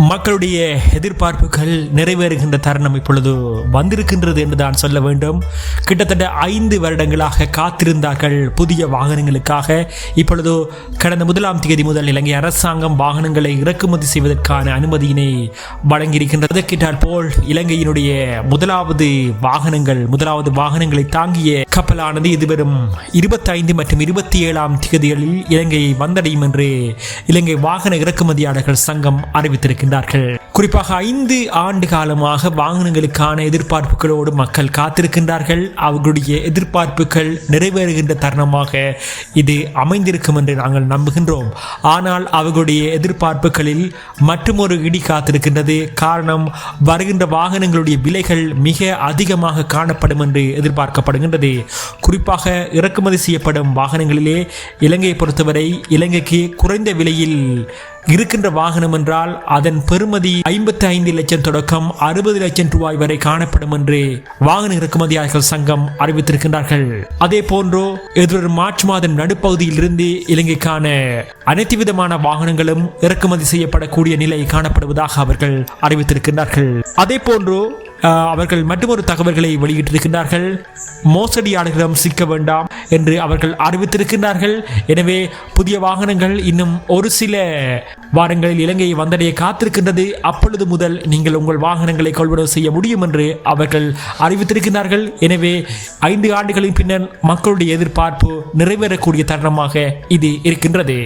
மக்களுடைய எதிர்பார்ப்புகள் நிறைவேறுகின்ற தருணம் இப்பொழுது வந்திருக்கின்றது என்று தான் சொல்ல வேண்டும். கிட்டத்தட்ட ஐந்து வருடங்களாக காத்திருந்தார்கள் புதிய வாகனங்களுக்காக. இப்பொழுது கடந்த முதலாம் தேதி முதல் இலங்கை அரசாங்கம் வாகனங்களை இறக்குமதி செய்வதற்கான அனுமதியினை வழங்கியிருக்கின்றது. கேட்டால் போல் இலங்கையினுடைய முதலாவது வாகனங்கள் முதலாவது வாகனங்களை தாங்கிய கப்பலானது இதுவரும் இருபத்தைந்து மற்றும் இருபத்தி ஏழாம் தேதிகளில் இலங்கையை வந்தடையும் என்று இலங்கை வாகன இறக்குமதியாளர்கள் சங்கம் அறிவித்திருக்கின்றார்கள் குறிப்பாக ஐந்து ஆண்டு காலமாக வாகனங்களுக்கான எதிர்பார்ப்புகளோடு மக்கள் காத்திருக்கின்றார்கள். அவர்களுடைய எதிர்பார்ப்புகள் நிறைவேறுகின்ற தருணமாக இது அமைந்திருக்கும் என்று நாங்கள் நம்புகின்றோம். ஆனால் அவர்களுடைய எதிர்பார்ப்புகளில் மற்றுமொரு இடி காத்திருக்கின்றது. காரணம் வருகின்ற வாகனங்களுடைய விலைகள் மிக அதிகமாக காணப்படும் என்று எதிர்பார்க்கப்படுகின்றது. குறிப்பாக இறக்குமதி செய்யப்படும் வாகனங்களிலே இலங்கையை பொறுத்தவரை இலங்கைக்கு குறைந்த விலையில் இருக்கின்ற வாகனம் என்றால் அதன் பெறுமதி ஐம்பத்தி ஐந்து லட்சம் தொடக்கம் அறுபது லட்சம் ரூபாய் வரை காணப்படும் என்று வாகன இறக்குமதியாளர்கள் சங்கம் அறிவித்திருக்கின்றார்கள். அதே போன்றோ எதிர்வரும் மார்ச் மாதம் நடுப்பகுதியில் இருந்து இலங்கைக்கான அனைத்து விதமான வாகனங்களும் இறக்குமதி செய்யப்படக்கூடிய நிலை காணப்படுவதாக அவர்கள் அறிவித்திருக்கின்றார்கள். அதே போன்று அவர்கள் மற்றொரு தகவல்களை வெளியிட்டிருக்கின்றார்கள். மோசடியாளர்களிடம் சிக்க வேண்டாம். என்று அவர்கள் அறிவித்திருக்கின்றார்கள். எனவே புதிய வாகனங்கள் இன்னும் ஒரு சில வாரங்களில் இலங்கையை வந்தடைய காத்திருக்கின்றது. அப்பொழுது முதல் நீங்கள் உங்கள் வாகனங்களை கொள்வனவு செய்ய முடியும் என்று அவர்கள் அறிவித்திருக்கிறார்கள் எனவே ஐந்து ஆண்டுகளின் பின்னர் மக்களுடைய எதிர்பார்ப்பு நிறைவேறக்கூடிய தருணமாக இது இருக்கின்றது.